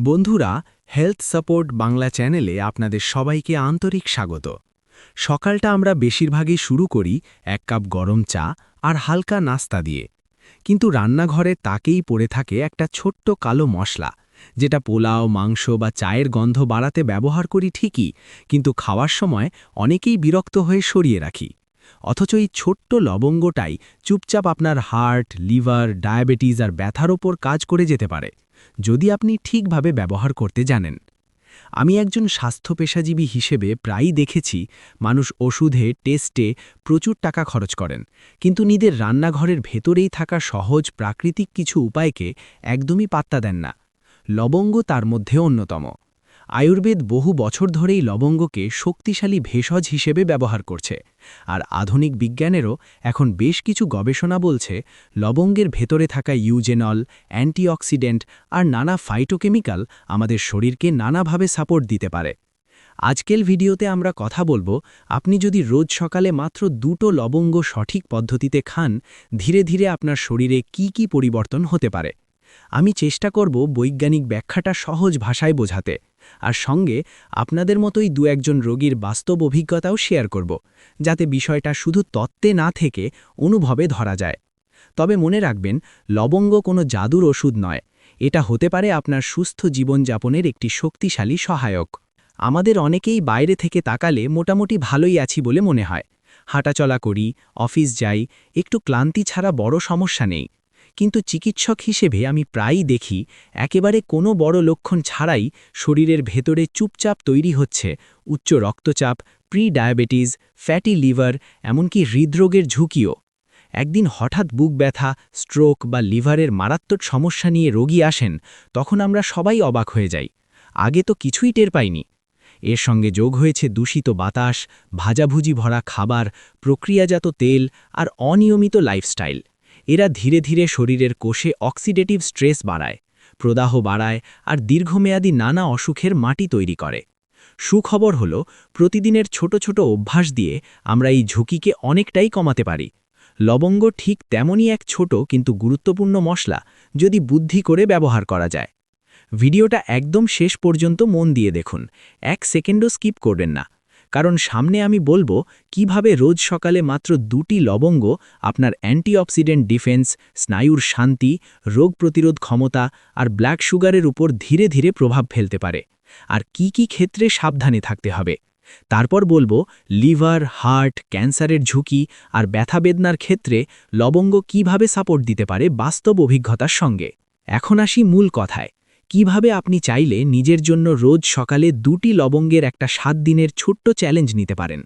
বন্ধুরা, health support Bangla চ্যানেলে আপনাদের সবাইকে আন্তরিক স্বাগত। সকালটা আমরা বেশিরভাগই শুরু করি এক কাপ গরম চা আর হালকা নাস্তা দিয়ে। কিন্তু রান্নাঘরে তাকেই পড়ে থাকে একটা ছোট্ট কালো মশলা, যেটা পোলাও, মাংস বা চায়ের গন্ধ বাড়াতে ব্যবহার করি ঠিকই, কিন্তু খাওয়ার সময় অনেকেই বিরক্ত হয়ে সরিয়ে রাখি। অথচ এই ছোট্ট লবঙ্গটাই চুপচাপ আপনার হার্ট, লিভার, ডায়াবেটিস আর ব্যথার ওপর কাজ করে যেতে পারে। যদি আপনি ঠিকভাবে ব্যবহার করতে জানেন। আমি একজন স্বাস্থ্য পেশাজীবী হিসেবে প্রায়ই দেখেছি মানুষ ওষুধে, টেস্টে প্রচুর টাকা খরচ করেন। কিন্তু নিজের রান্নাঘরের ভেতরেই থাকা সহজ প্রাকৃতিক কিছু উপায়কে একদমই পাত্তা দেন না। লবঙ্গ তার মধ্যে অন্যতম। আয়ুর্বেদ বহু বছর ধরেই লবঙ্গকে শক্তিশালী ভেষজ হিসেবে ব্যবহার করছে, আর আধুনিক বিজ্ঞানেরও এখন বেশ কিছু গবেষণা বলছে লবঙ্গের ভেতরে থাকা ইউজেনল, অ্যান্টিঅক্সিডেন্ট আর নানা ফাইটোকেমিক্যাল আমাদের শরীরকে নানাভাবে সাপোর্ট দিতে পারে। আজকের ভিডিওতে আমরা কথা বলব, আপনি যদি রোজ সকালে মাত্র দুটো লবঙ্গ সঠিক পদ্ধতিতে খান, ধীরে ধীরে আপনার শরীরে কি কি পরিবর্তন হতে পারে। আমি চেষ্টা করব বৈজ্ঞানিক ব্যাখ্যাটা সহজ ভাষায় বোঝাতে। আর সঙ্গে আপনাদের মতোই দু একজন রোগীর বাস্তব অভিজ্ঞতাও শেয়ার করব, যাতে বিষয়টা শুধু তত্ত্বে না থেকে অনুভবে ধরা যায়। তবে মনে রাখবেন, লবঙ্গ কোনো জাদুর ওষুধ নয়। এটা হতে পারে আপনার সুস্থ জীবনযাপনের একটি শক্তিশালী সহায়ক। আমাদের অনেকেই বাইরে থেকে তাকালে মোটামুটি ভালোই আছি বলে মনে হয়। হাঁটাচলা করি, অফিস যাই, একটু ক্লান্তি ছাড়া বড় সমস্যা নেই। কিন্তু চিকিৎসক হিসেবে আমি প্রায়ই দেখি, একেবারে কোনো বড় লক্ষণ ছাড়াই শরীরের ভেতরে চুপচাপ তৈরি হচ্ছে, উচ্চ রক্তচাপ প্রি ডায়াবেটিস ফ্যাটি লিভার এমনকি হৃদরোগের ঝুঁকিও। একদিন হঠাৎ বুক ব্যথা স্ট্রোক বা লিভারের মারাত্মক সমস্যা নিয়ে রোগী আসেন, তখন আমরা সবাই অবাক হয়ে যাই। আগে তো কিছুই টের পাইনি। এর সঙ্গে যোগ হয়েছে দূষিত বাতাস, ভাজাভুজি ভরা খাবার, প্রক্রিয়াজাত তেল আর অনিয়মিত লাইফস্টাইল এরা ধীরে ধীরে শরীরের কোষে অক্সিডেটিভ স্ট্রেস বাড়ায়, প্রদাহ বাড়ায় আর দীর্ঘমেয়াদী নানা অসুখের মাটি তৈরি করে। সুখবর হল, প্রতিদিনের ছোট ছোট অভ্যাস দিয়ে আমরা এই ঝুঁকিকে অনেকটাই কমাতে পারি। লবঙ্গ ঠিক তেমনই এক ছোট কিন্তু গুরুত্বপূর্ণ মশলা যদি বুদ্ধি করে ব্যবহার করা যায়। ভিডিওটা একদম শেষ পর্যন্ত মন দিয়ে দেখুন, এক সেকেন্ডও স্কিপ করবেন না। কারণ সামনে আমি বলব কীভাবে রোজ সকালে মাত্র দুটি লবঙ্গ, আপনার অ্যান্টিঅক্সিডেন্ট ডিফেন্স, স্নায়ুর শান্তি, রোগ প্রতিরোধ ক্ষমতা আর ব্ল্যাক সুগারের উপর ধীরে ধীরে প্রভাব ফেলতে পারে। আর কি কি ক্ষেত্রে সাবধানে থাকতে হবে? তারপর বলব লিভার, হার্ট, ক্যান্সারের ঝুঁকি আর ব্যথাবেদনার ক্ষেত্রে লবঙ্গ কীভাবে সাপোর্ট দিতে পারে বাস্তব অভিজ্ঞতার সঙ্গে। এখন আসি মূল কথায়। কীভাবে আপনি চাইলে নিজের জন্য রোজ সকালে দুটি লবঙ্গের একটা সাত দিনের ছোট্ট চ্যালেঞ্জ নিতে পারেন।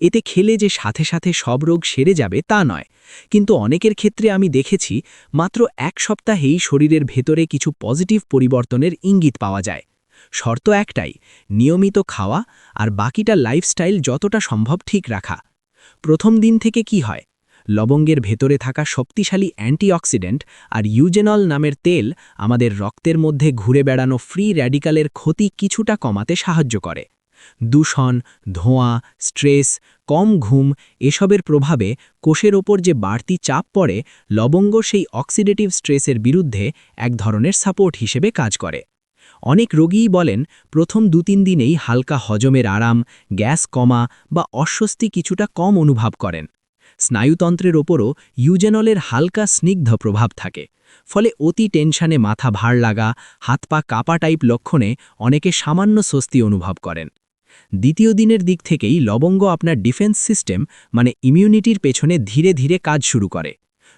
এতে খেলে যে সাথে সাথে সব রোগ সেরে যাবে তা নয়। কিন্তু অনেকের ক্ষেত্রে আমি দেখেছি, মাত্র এক সপ্তাহেই শরীরের ভেতরে কিছু পজিটিভ পরিবর্তনের ইঙ্গিত পাওয়া যায়। শর্ত একটাই, নিয়মিত খাওয়া আর বাকিটা লাইফস্টাইল যতটা সম্ভব ঠিক রাখা। প্রথম দিন থেকে কি হয়? লবঙ্গের ভেতরে থাকা শক্তিশালী অ্যান্টিঅক্সিডেন্ট আর ইউজেনল নামের তেল আমাদের রক্তের মধ্যে ঘুরে বেড়ানো ফ্রি র্যাডিক্যালের ক্ষতি কিছুটা কমাতে সাহায্য করে। দূষণ, ধোঁয়া, স্ট্রেস, কম ঘুম এসবের প্রভাবে কোষের ওপর যে বাড়তি চাপ পড়ে, লবঙ্গ সেই অক্সিডেটিভ স্ট্রেসের বিরুদ্ধে এক ধরনের সাপোর্ট হিসেবে কাজ করে। অনেক রোগীই বলেন, প্রথম দু তিন দিনেই হালকা হজমের আরাম, গ্যাস কমা বা অস্বস্তি কিছুটা কম অনুভব করেন। স্নায়ুতন্ত্রের ওপরও ইউজেনলের হালকা স্নিগ্ধ প্রভাব থাকে, ফলে অতি টেনশানে মাথা ভার লাগা, হাত পা কাপা টাইপ লক্ষণে অনেকে সামান্য স্বস্তি অনুভব করেন। দ্বিতীয় দিনের দিক থেকেই লবঙ্গ আপনার ডিফেন্স সিস্টেম মানে ইমিউনিটির পেছনে ধীরে ধীরে কাজ শুরু করে।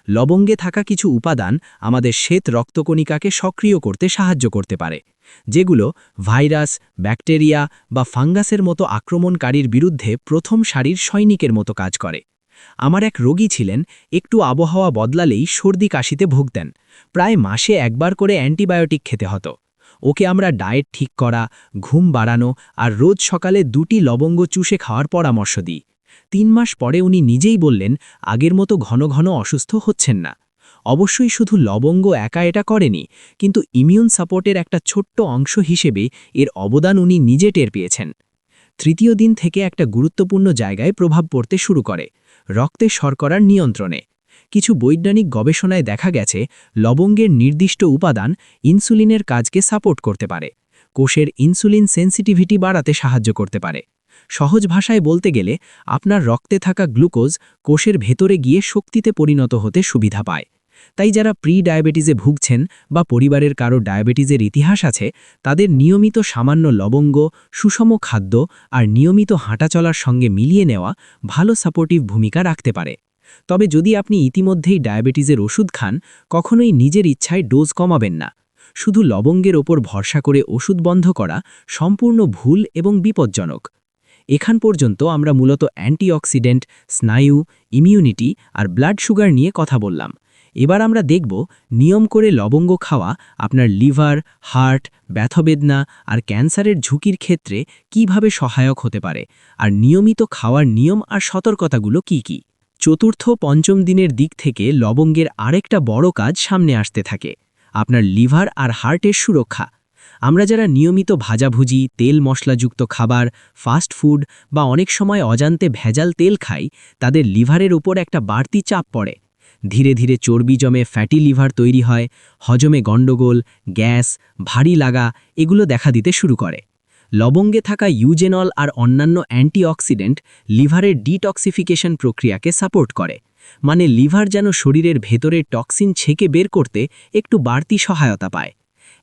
লবঙ্গে থাকা কিছু উপাদান আমাদের শ্বেত রক্তকণিকাকে সক্রিয় করতে সাহায্য করতে পারে, যেগুলো ভাইরাস, ব্যাকটেরিয়া বা ফাঙ্গাসের মতো আক্রমণকারীর বিরুদ্ধে প্রথম সারির সৈনিকের মতো কাজ করে। আমার এক রোগী ছিলেন, একটু আবহাওয়া বদলালেই সর্দি কাশিতে ভুগতেন। প্রায় মাসে একবার করে অ্যান্টিবায়োটিক খেতে হতো। ওকে আমরা ডায়েট ঠিক করা, ঘুম বাড়ানো আর রোজ সকালে দুটি লবঙ্গ চুষে খাওয়ার পরামর্শ দিই। তিন মাস পরে উনি নিজেই বললেন, আগের মতো ঘন ঘন অসুস্থ হচ্ছেন না। অবশ্যই শুধু লবঙ্গ একা এটা করেনি, কিন্তু ইমিউন সাপোর্টের একটা ছোট্ট অংশ হিসেবে এর অবদান উনি নিজে টের পেয়েছেন। তৃতীয় দিন থেকে একটা গুরুত্বপূর্ণ জায়গায় প্রভাব পড়তে শুরু করে। রক্তে শর্করার নিয়ন্ত্রণে। কিছু বৈজ্ঞানিক গবেষণায় দেখা গেছে, লবঙ্গের নির্দিষ্ট উপাদান ইনসুলিনের কাজকে সাপোর্ট করতে পারে। কোষের ইনসুলিন সেন্সিটিভিটি বাড়াতে সাহায্য করতে পারে। সহজ ভাষায় বলতে গেলে, আপনার রক্তে থাকা গ্লুকোজ কোষের ভেতরে গিয়ে শক্তিতে পরিণত হতে সুবিধা পায়। তাই যারা প্রি ডায়াবেটিসে ভুগছেন বা পরিবারের কারও ডায়াবেটিসের ইতিহাস আছে, তাদের নিয়মিত সামান্য লবঙ্গ, সুষম খাদ্য আর নিয়মিত হাঁটাচলার সঙ্গে মিলিয়ে নেওয়া ভালো সাপোর্টিভ ভূমিকা রাখতে পারে। তবে যদি আপনি ইতিমধ্যেই ডায়াবেটিসের ওষুধ খান, কখনোই নিজের ইচ্ছায় ডোজ কমাবেন না। শুধু লবঙ্গের ওপর ভরসা করে ওষুধ বন্ধ করা সম্পূর্ণ ভুল এবং বিপজ্জনক। এখান পর্যন্ত আমরা মূলত অ্যান্টিঅক্সিডেন্ট, স্নায়ু ইমিউনিটি আর ব্লাড সুগার নিয়ে কথা বললাম। এবার আমরা দেখব নিয়ম করে লবঙ্গ খাওয়া আপনার লিভার, হার্ট, ব্যথবেদনা আর ক্যান্সারের ঝুঁকির ক্ষেত্রে কীভাবে সহায়ক হতে পারে আর নিয়মিত খাওয়ার নিয়ম আর সতর্কতাগুলো কি কি। চতুর্থ পঞ্চম দিনের দিক থেকে লবঙ্গের আরেকটা বড় কাজ সামনে আসতে থাকে, আপনার লিভার আর হার্টের সুরক্ষা আমরা যারা নিয়মিত ভাজাভুজি, তেল মশলাযুক্ত খাবার, ফাস্ট ফুড বা অনেক সময় অজান্তে ভেজাল তেল খাই, তাদের লিভারের উপর একটা বাড়তি চাপ পড়ে ধীরে ধীরে চর্বি জমে ফ্যাটি লিভার তৈরি হয়, হজমে গণ্ডগোল, গ্যাস, ভারী লাগা এগুলো দেখা দিতে শুরু করে। লবঙ্গে থাকা ইউজেনল আর অন্যান্য অ্যান্টিঅক্সিডেন্ট লিভারের ডিটক্সিফিকেশন প্রক্রিয়াকে সাপোর্ট করে মানে লিভার যেন শরীরের ভেতরের টক্সিন ছেকে বের করতে একটু বাড়তি সহায়তা পায়।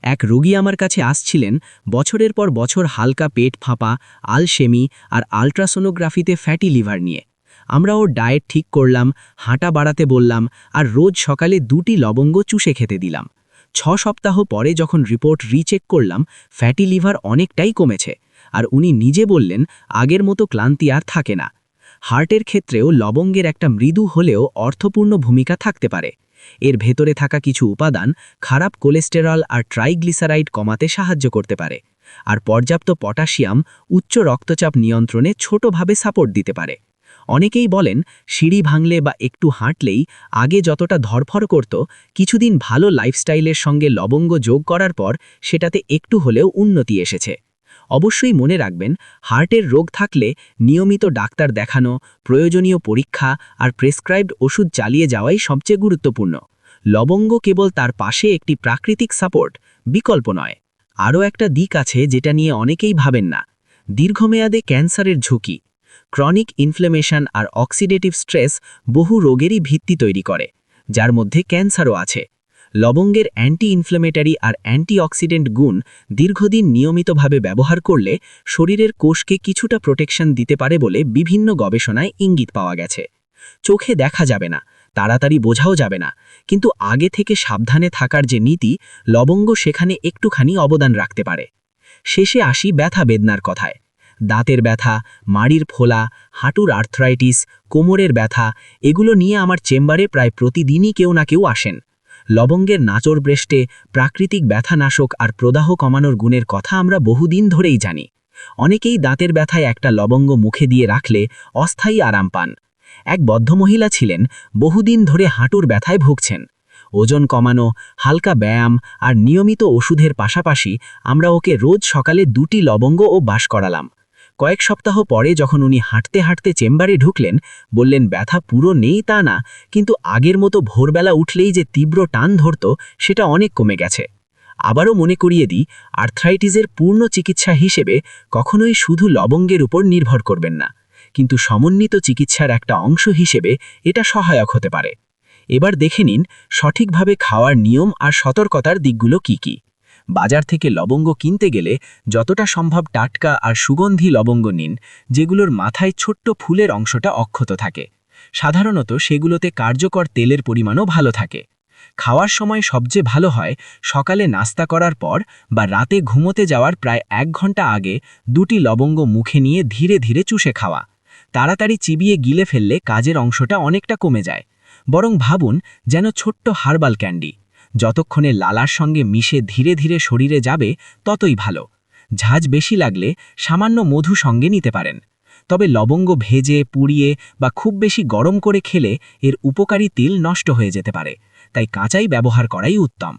এক রোগী আমার কাছে আসছিলেন, বছরের পর বছর হালকা পেট ফাঁপা, আলসেমি আর আলট্রাসোনোগ্রাফিতে ফ্যাটি লিভার নিয়ে। আমরা ওর ডায়েট ঠিক করলাম, হাঁটা বাড়াতে বললাম আর রোজ সকালে দুটি লবঙ্গ চুষে খেতে দিলাম। ছ সপ্তাহ পরে যখন রিপোর্ট রিচেক করলাম ফ্যাটি লিভার অনেকটাই কমেছে আর উনি নিজে বললেন, আগের মতো ক্লান্তি আর থাকে না। হার্টের ক্ষেত্রেও লবঙ্গের একটা মৃদু হলেও অর্থপূর্ণ ভূমিকা থাকতে পারে। এর ভেতরে থাকা কিছু উপাদান খারাপ কোলেস্টেরল আর ট্রাইগ্লিসারাইড কমাতে সাহায্য করতে পারে আর পর্যাপ্ত পটাশিয়াম উচ্চ রক্তচাপ নিয়ন্ত্রণে ছোটভাবে সাপোর্ট দিতে পারে। অনেকেই বলেন, সিঁড়ি ভাঙলে বা একটু হাঁটলেই আগে যতটা ধরফর করত, কিছুদিন ভালো লাইফস্টাইলের সঙ্গে লবঙ্গ যোগ করার পর সেটাতে একটু হলেও উন্নতি এসেছে। অবশ্যই মনে রাখবেন, হার্টের রোগ থাকলে নিয়মিত ডাক্তার দেখানো, প্রয়োজনীয় পরীক্ষা আর প্রেসক্রাইবড ওষুধ চালিয়ে যাওয়াই সবচেয়ে গুরুত্বপূর্ণ। লবঙ্গ কেবল তার পাশে একটি প্রাকৃতিক সাপোর্ট বিকল্প নয়। আরও একটা দিক আছে যেটা নিয়ে অনেকেই ভাবেন না। দীর্ঘমেয়াদে ক্যান্সারের ঝুঁকি। ক্রনিক ইনফ্লেমেশন আর অক্সিডেটিভ স্ট্রেস বহু রোগেরই ভিত্তি তৈরি করে, যার মধ্যে ক্যান্সারও আছে। লবঙ্গের অ্যান্টি ইনফ্লেমেটারি আর অ্যান্টিঅক্সিডেন্ট গুণ দীর্ঘদিন নিয়মিতভাবে ব্যবহার করলে শরীরের কোষকে কিছুটা প্রোটেকশন দিতে পারে বলে বিভিন্ন গবেষণায় ইঙ্গিত পাওয়া গেছে। চোখে দেখা যাবে না, তাড়াতাড়ি বোঝাও যাবে না, কিন্তু আগে থেকে সাবধানে থাকার যে নীতি, লবঙ্গ সেখানে একটুখানি অবদান রাখতে পারে। শেষে আসি ব্যথা বেদনার কথায়। দাঁতের ব্যথা, মাড়ির ফোলা, হাঁটুর আর্থ্রাইটিস, কোমরের ব্যথা, এগুলো নিয়ে আমার চেম্বারে প্রায় প্রতিদিনই কেউ না কেউ আসেন। লবঙ্গের নাচর ব্রেষ্টে প্রাকৃতিক ব্যথানাশক আর প্রদাহ কমানোর গুণের কথা আমরা বহুদিন ধরেই জানি। অনেকেই দাঁতের ব্যথায় একটা লবঙ্গ মুখে দিয়ে রাখলে অস্থায়ী আরাম পান। এক বদ্ধ মহিলা ছিলেন, বহুদিন ধরে হাঁটুর ব্যথায় ভুগছেন। ওজন কমানো, হালকা ব্যায়াম আর নিয়মিত ওষুধের পাশাপাশি আমরা ওকে রোজ সকালে দুটি লবঙ্গ ও বাস করালাম। কয়েক সপ্তাহ পরে যখন উনি হাঁটতে হাঁটতে চেম্বারে ঢুকলেন, বললেন, ব্যথা পুরো নেই তা না, কিন্তু আগের মতো ভোরবেলা উঠলেই যে তীব্র টান ধরত, সেটা অনেক কমে গেছে। আবারও মনে করিয়ে দিই, আর্থ্রাইটিসের পূর্ণ চিকিৎসা হিসেবে কখনোই শুধু লবঙ্গের উপর নির্ভর করবেন না, কিন্তু সমন্বিত চিকিৎসার একটা অংশ হিসেবে এটা সহায়ক হতে পারে। এবার দেখে নিন, সঠিকভাবে খাওয়ার নিয়ম আর সতর্কতার দিকগুলো কি কী? বাজার থেকে লবঙ্গ কিনতে গেলে যতটা সম্ভব টাটকা আর সুগন্ধি লবঙ্গ নিন, যেগুলোর মাথায় ছোট্ট ফুলের অংশটা অক্ষত থাকে। সাধারণত সেগুলোতে কার্যকর তেলের পরিমাণও ভালো থাকে। খাওয়ার সময় সবচেয়ে ভালো হয় সকালে নাস্তা করার পর বা রাতে ঘুমোতে যাওয়ার প্রায় এক ঘণ্টা আগে দুটি লবঙ্গ মুখে নিয়ে ধীরে ধীরে চুষে খাওয়া। তাড়াতাড়ি চিবিয়ে গিলে ফেললে কাজের অংশটা অনেকটা কমে যায়। বরং ভাবুন যেন ছোট্ট হার্বাল ক্যান্ডি। যতক্ষণে লালার সঙ্গে মিশে ধীরে ধীরে শরীরে যাবে, ততই ভালো। ঝাঁজ বেশি লাগলে সামান্য মধু সঙ্গে নিতে পারেন। তবে লবঙ্গ ভেজে, পুড়িয়ে বা খুব বেশি গরম করে খেলে এর উপকারী তিল নষ্ট হয়ে যেতে পারে, তাই কাঁচাই ব্যবহার করাই উত্তম।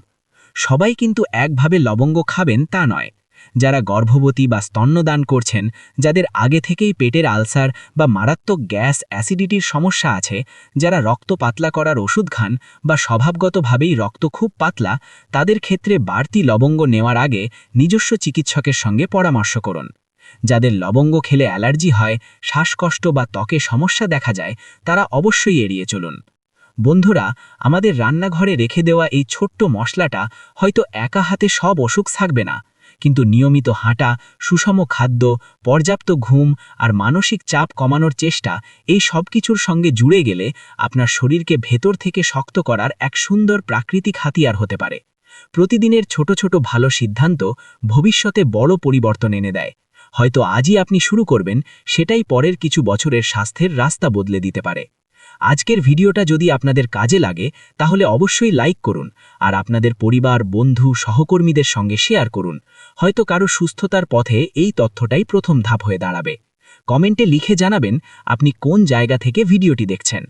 সবাই কিন্তু একভাবে লবঙ্গ খাবেন তা নয়। যারা গর্ভবতী বা স্তন্যদান করছেন, যাদের আগে থেকেই পেটের আলসার বা মারাত্মক গ্যাস অ্যাসিডিটির সমস্যা আছে, যারা রক্ত পাতলা করার ওষুধ খান বা স্বভাবগতভাবেই রক্ত খুব পাতলা, তাদের ক্ষেত্রে বাড়তি লবঙ্গ নেওয়ার আগে নিজস্ব চিকিৎসকের সঙ্গে পরামর্শ করুন। যাদের লবঙ্গ খেলে অ্যালার্জি হয়, শ্বাসকষ্ট বা ত্বকে সমস্যা দেখা যায়, তারা অবশ্যই এড়িয়ে চলুন। বন্ধুরা, আমাদের রান্নাঘরে রেখে দেওয়া এই ছোট্ট মশলাটা হয়তো একা হাতে সব অসুখ থাকবে না। কিন্তু নিয়মিত হাঁটা, সুষম খাদ্য, পর্যাপ্ত ঘুম আর মানসিক চাপ কমানোর চেষ্টা, এই সব কিছুর সঙ্গে জুড়ে গেলে আপনার শরীরকে ভেতর থেকে শক্ত করার এক সুন্দর প্রাকৃতিক হাতিয়ার হতে পারে। প্রতিদিনের ছোট ছোট ভালো সিদ্ধান্ত ভবিষ্যতে বড় পরিবর্তন এনে দেয়। হয়তো আজই আপনি শুরু করবেন, সেটাই পরের কিছু বছরের স্বাস্থ্যের রাস্তা বদলে দিতে পারে। আজকের ভিডিওটা যদি আপনাদের কাজে লাগে, তাহলে অবশ্যই লাইক করুন আর আপনাদের পরিবার, বন্ধু, সহকর্মীদের সঙ্গে শেয়ার করুন। হয়তো কারও সুস্থতার পথে এই তথ্যটাই প্রথম ধাপ হয়ে দাঁড়াবে। কমেন্টে লিখে জানাবেন আপনি কোন জায়গা থেকে ভিডিওটি দেখছেন।